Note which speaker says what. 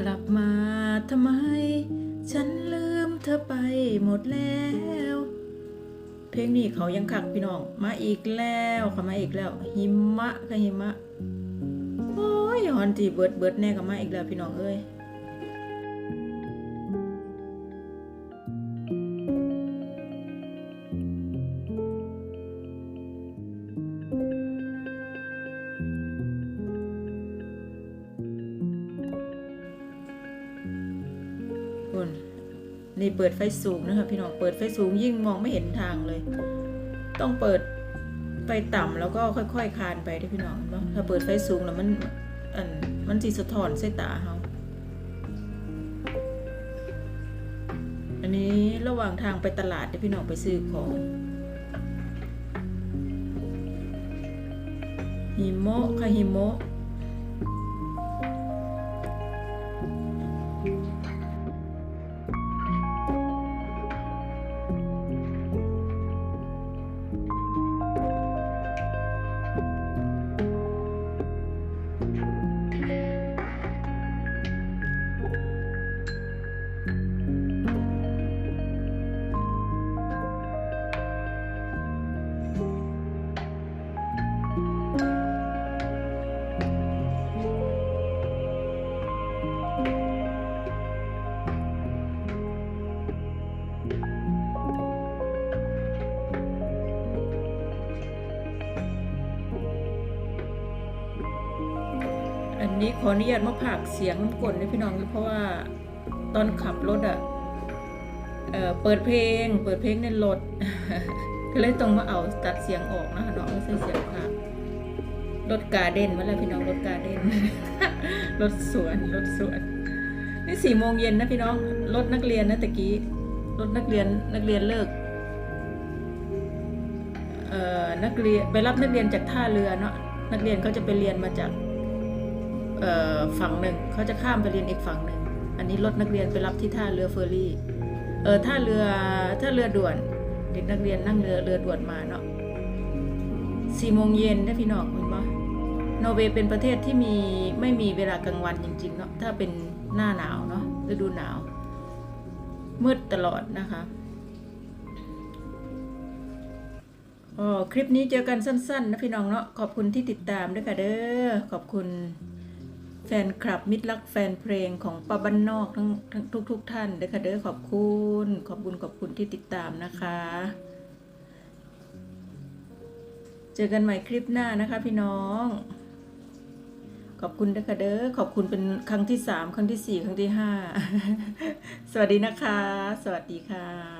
Speaker 1: กลับมาทำไม ฉันลืมเธอไปหมดแล้ว เพลงนี้เขายังขักพี่น้อง มาอีกแล้วเขามาอีกแล้ว หิมะค่ะหิมะ โอ้ยฮอนจีเบิดเบิดแน่ก็มาอีกแล้วพี่น้องเอ้ย คุณนี่เปิดไฟสูงนะคะพี่น้องเปิดไฟสูงยิ่งมองไม่เห็นทางเลย ต้องเปิดไฟต่ำแล้วก็ค่อยๆคานไปด้วยพี่น้องเนาะถ้าเปิดไฟสูงแล้วมันอันมันจีสะท้อนใส่ตาเขาอันนี้ระหว่างทางไปตลาดเดี๋ยวพี่น้องไปซื้อของหิโมะค่ะหิโมะ อันนี้ขออนุญาตมาผากเสียงน้ำกลนะพี่น้องเพราะว่าตอนขับรถอะเอ่อเปิดเพลง เปิดเพลงในรถ ก็เลยต้องมาเอาตัดเสียงออกนะคะน้องไม่ใช่เสียงภาครถกาเด้นมาแล้วพี่น้องรถกาเด้นรถสวนรถสวนนี่สี่โมงเย็นนะพี่น้องรถนักเรียนนะตะกี้รถนักเรียนนักเรียนเลิกเอ่อนักเรียนไปรับนักเรียนจากท่าเรือเนาะนักเรียนเขาจะไปเรียนมาจาก ฝั่งหนึ่งเขาจะข้ามไปเรียนอีกฝั่งหนึ่งอันนี้รถนักเรียนไปรับที่ท่าเรือเฟอร์รี่เออท่าเรือท่าเรือด่วน เด็กนักเรียนนั่งเรือเรือด่วนมาเนาะสี่โมงเย็นได้พี่น้องคุณปะนอร์เวย์เป็นประเทศที่มีไม่มีเวลากลางวันจริงๆเนาะถ้าเป็นหน้าหนาวเนาะฤดูหนาว มืดตลอดนะคะอ๋อคลิปนี้เจอกันสั้น ๆ นะพี่น้องเนาะขอบคุณที่ติดตามด้วยค่ะเด้อขอบคุณ แฟนคลับมิตรรักแฟนเพลงของป้าบ้านนอกทั้งทั้งทุกทุกท่านเด้อค่ะเด้อขอบคุณ ขอบคุณขอบคุณที่ติดตามนะคะ เจอกันใหม่คลิปหน้านะคะพี่น้อง ขอบคุณเด้อค่ะเด้อขอบคุณเป็นครั้งที่สามครั้งที่สี่ครั้งที่ห้าสวัสดีนะคะ สวัสดีค่ะ